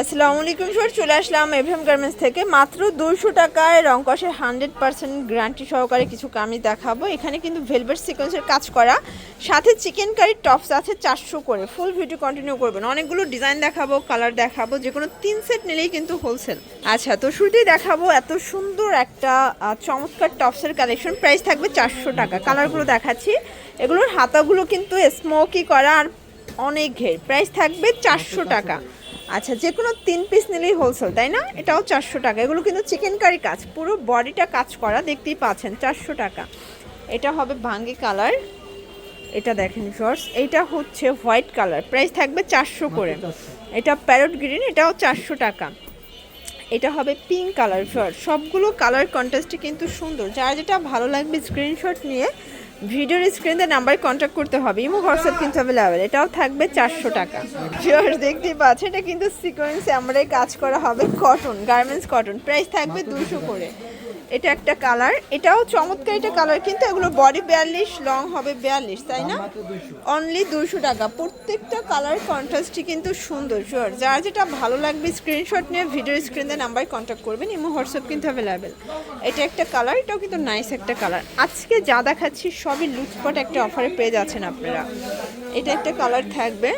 আসসালামু আলাইকুম স্যার চলে আসলাম এভএম গার্মেন্টস থেকে। মাত্র দুইশো টাকায় রংকসের হান্ড্রেড পার্সেন্ট গ্যারান্টি সহকারে কিছু কামিজ দেখাবো। এখানে কিন্তু ভেলভেট সিকোয়েন্সের কাজ করা। সাথে চিকেন কারি টপস আছে চারশো করে। ফুল ভিডিও কন্টিনিউ করবেন। অনেকগুলো ডিজাইন দেখাবো কালার দেখাবো, যে কোনো তিন সেট নিলেই কিন্তু হোলসেল আচ্ছা তো শুরুতেই দেখাবো এত সুন্দর একটা চমৎকার টপসের কালেকশন প্রাইস থাকবে চারশো টাকা। কালারগুলো দেখাচ্ছি। এগুলোর হাতাগুলো কিন্তু স্মোকি করা আর অনেক ঘের। প্রাইস থাকবে চারশো টাকা। আচ্ছা যে কোনো তিন পিস নিলেই হোলসেল তাই না? এটাও চারশো টাকা। এগুলো কিন্তু চিকেন কারি কাজ পুরো বডিটা কাজ করা দেখতেই পাচ্ছেন চারশো টাকা। এটা হবে ভাঙ্গি কালার এটা দেখেন শর্টস এইটা হচ্ছে হোয়াইট কালার প্রাইস থাকবে চারশো করে। এটা প্যারট গ্রিন এটাও চারশো টাকা। এটা হবে পিঙ্ক কালার শর্ট সবগুলো কালার কন্ট্রাস্টে কিন্তু সুন্দর। যার যেটা ভালো লাগবে স্ক্রিনশট নিয়ে ভিডিওর স্ক্রিনে নাম্বার কন্ট্যাক্ট করতে হবে। ইমো হোয়াটসঅ্যাপ কিন্তু অ্যাভেলেবেল এটাও থাকবে চারশো টাকা। শর্ট দেখতে পাচ্ছেন, এটা কিন্তু সিকোয়েন্সে আমরা কাজ করা হবে। কটন গার্মেন্টস কটন প্রাইস থাকবে দুশো করে। এটা একটা কালার। এটাও চমৎকার এটা কালার কিন্তু এগুলো বডি বিয়াল্লিশ লং হবে বিয়াল্লিশ তাই না? অনলি দুশো টাকা। প্রত্যেকটা কালার কন্ট্রাস্টই কিন্তু সুন্দর শিওর যার যেটা ভালো লাগবে স্ক্রিনশট নিয়ে ভিডিও স্ক্রিনে নাম্বার কন্ট্যাক্ট করবেন ইমো হোয়াটসঅ্যাপ কিন্তু অ্যাভেলেবেল এটা একটা কালার এটাও কিন্তু নাইস একটা কালার। আজকে যা দেখাচ্ছি সবই লুটপট একটা অফারে পেয়ে যাচ্ছেন আপনারা। এটা একটা কালার থাকবে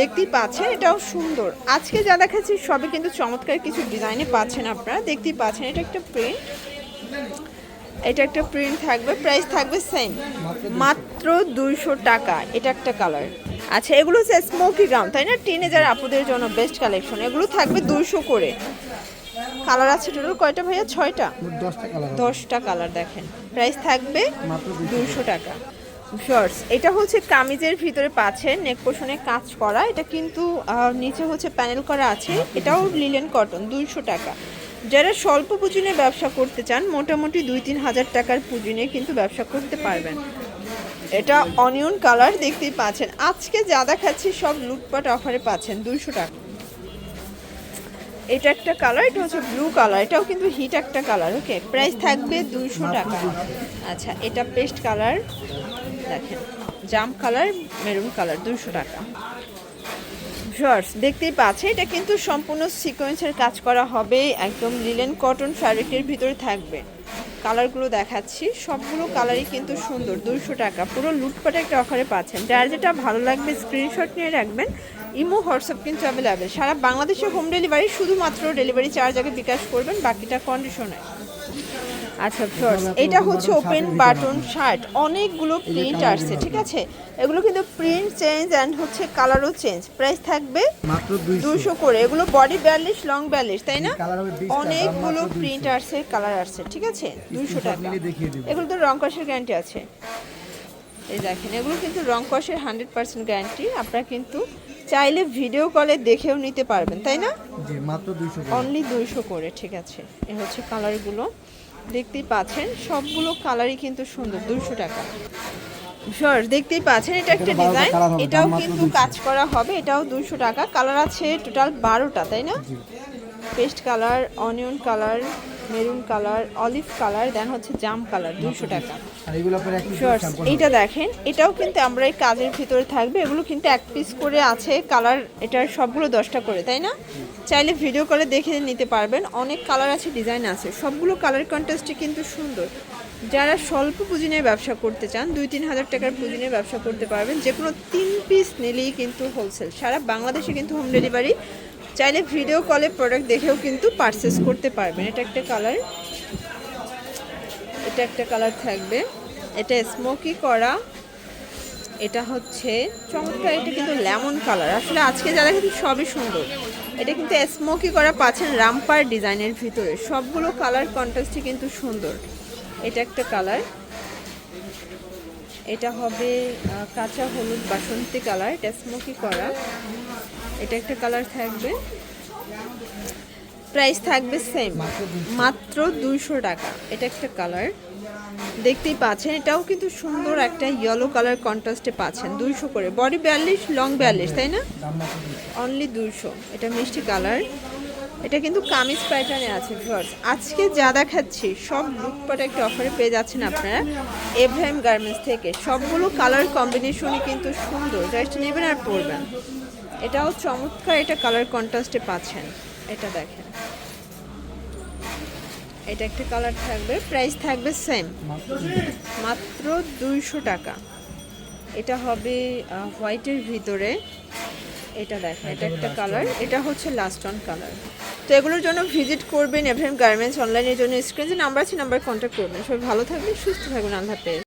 দেখতেই পাচ্ছেন এটাও সুন্দর। আজকে যা দেখাচ্ছি সবই কিন্তু চমৎকার কিছু ডিজাইনে পাচ্ছেন আপনারা দেখতেই পাচ্ছেন এটা একটা প্রিন্ট এটা একটা প্রিন্ট থাকবে প্রাইস থাকবে সেম মাত্র দুইশো টাকা এটা একটা কালার আচ্ছা এগুলো হচ্ছে স্মোকি গাউন তাই না? টিনেজার আপুদের জন্য বেস্ট কালেকশন এগুলো থাকবে দুইশো করে। কালার আছে টোটাল কয়টা ভাইয়া? ছয়টা? দশটা কালার দেখেন। প্রাইস থাকবে দুশো টাকা। শর্টস এটা হচ্ছে কামিজের ভিতরে পাচ্ছেন নেক পোষণে কাজ করা। এটা কিন্তু নিচে হচ্ছে প্যানেল করা আছে। এটাও লিলেন কটন দুইশো টাকা। যারা স্বল্প পুঁজি নিয়ে ব্যবসা করতে চান, মোটামুটি দুই তিন হাজার টাকার পুঁজি নিয়ে কিন্তু ব্যবসা করতে পারবেন। এটা অনিয়ন কালার দেখতেই পাচ্ছেন। আজকে যা দেখাচ্ছি সব লুটপাট অফারে পাচ্ছেন দুইশো টাকা। এটা একটা কালার, এটা হচ্ছে ব্লু কালার, এটাও কিন্তু হিট একটা কালার, ওকে? প্রাইস থাকবে দুইশো টাকা। আচ্ছা এটা পেস্ট কালার, দেখেন, জাম কালার, মেরুন কালার, দুইশো টাকা। শর্টস দেখতেই পাচ্ছে এটা কিন্তু সম্পূর্ণ সিকোয়েন্সের কাজ করা হবে। একদম লিলেন কটন ফ্যাব্রিকের ভিতরে থাকবে। কালারগুলো দেখাচ্ছি। সবগুলো কালারই কিন্তু সুন্দর, দুইশো টাকা। পুরো লুটপাট একটা অফারে পাচ্ছেন। যার যেটা ভালো লাগবে স্ক্রিনশট নিয়ে রাখবেন। ইমো হোয়াটসঅ্যাপ কিন্তু অ্যাভেলেবেল সারা বাংলাদেশে হোম ডেলিভারি শুধুমাত্র ডেলিভারি চার্জ আগে বিকাশ করবেন, বাকিটা কন্ডিশনে আচ্ছা শর্টস এটা হচ্ছে ওপেন বাটন শার্ট অনেকগুলো প্রিন্ট আসছে ঠিক আছে? এগুলো কিন্তু প্রিন্ট চেঞ্জ অ্যান্ড হচ্ছে কালারও চেঞ্জ প্রাইস থাকবে মাত্র দুশো করে। এগুলো বডি বিয়াল্লিশ লং বিয়াল্লিশ তাই না? কালার হবে 20 টাকা, অনেকগুলো প্রিন্ট আসছে কালার আসছে ঠিক আছে? দুশো টাকা। এগুলো তো রং কষের গ্যারান্টি আছে। এই দেখেন এগুলো কিন্তু রং কষের হান্ড্রেড পার্সেন্ট গ্যারান্টি আপনারা কিন্তু চাইলে ভিডিও কলে দেখেও নিতে পারবেন তাই না? মাত্র দুইশো অনলি দুইশো করে ঠিক আছে। এ হচ্ছে কালারগুলো দেখতেই পাচ্ছেন সবগুলো কালারই কিন্তু সুন্দর দুশো টাকা। ভিউয়ার্স দেখতেই পাচ্ছেন এটা একটা ডিজাইন এটাও কিন্তু কাজ করা হবে এটাও দুশো টাকা কালার আছে টোটাল বারোটা তাই না? Paste colour onion colour maroon colour olive colour then হচ্ছে জাম কালার দুশো টাকা। এইটা দেখেন এটাও কিন্তু আমরা এই কাজের ভিতরে থাকবে এগুলো কিন্তু এক পিস করে আছে কালার এটার সবগুলো দশটা করে তাই না? চাইলে ভিডিও করে দেখে নিতে পারবেন অনেক কালার আছে ডিজাইন আছে সবগুলো কালার কন্ট্রাস্টে কিন্তু সুন্দর। যারা স্বল্প পুঁজি নিয়ে ব্যবসা করতে চান দুই তিন হাজার টাকার পুঁজি নিয়ে ব্যবসা করতে পারবেন যে কোনো তিন পিস নিলেই কিন্তু হোলসেল সারা বাংলাদেশে কিন্তু হোম ডেলিভারি চাইলে ভিডিও কলে প্রোডাক্ট দেখেও কিন্তু পারচেস করতে পারবেন এটা একটা কালার এটা একটা কালার থাকবে। এটা স্মোকি করা। এটা হচ্ছে চমৎকার, এটা কিন্তু লেমন কালার। আসলে আজকে যারা কিন্তু সবই সুন্দর। এটা কিন্তু স্মোকি করা পাচ্ছেন রামপার ডিজাইনের ভিতরে। সবগুলো কালার কন্ট্রাস্টই কিন্তু সুন্দর। এটা একটা কালার। এটা হবে কাঁচা হলুদ বাসন্তী কালার। এটা স্মোকি করা। এটা একটা কালার থাকবে। প্রাইস থাকবে সেম। মাত্র দুইশো টাকা। এটা একটা কালার। দেখতেই পাচ্ছেন, এটাও কিন্তু সুন্দর একটা ইয়েলো কালার কন্ট্রাস্টে পাচ্ছেন, দুইশো করে। বডি বিয়াল্লিশ লং বিয়াল্লিশ, তাই না? অনলি দুইশো, এটা মিষ্টি কালার এটা কিন্তু কামিজ প্যাটার্নে আছে ভিউয়ার্স আজকে যা দেখাচ্ছি, সব লুকপাট একটা অফারে পেয়ে যাচ্ছেন আপনারা এভএম গার্মেন্টস থেকে। সবগুলো কালার কম্বিনেশনই কিন্তু সুন্দর জাস্ট নেবেন আর পরবেন। এটাও চমৎকার এটা কালার কন্ট্রাস্টে পাচ্ছেন, এটা দেখেন। এটা একটা কালার থাকবে প্রাইস থাকবে সেম মাত্র দুইশো টাকা। এটা হবে হোয়াইটের ভিতরে। এটা দেখেন এটা একটা কালার। এটা হচ্ছে লাস্ট অন কালার তো এগুলোর জন্য ভিজিট করবেন এভরিম গার্মেন্টস অনলাইনের জন্য। স্ক্রিনে নাম্বার আছে নাম্বার কন্ট্যাক্ট করবেন। সবাই ভালো থাকবেন, সুস্থ থাকবেন, আল্লাহ হাফেজ।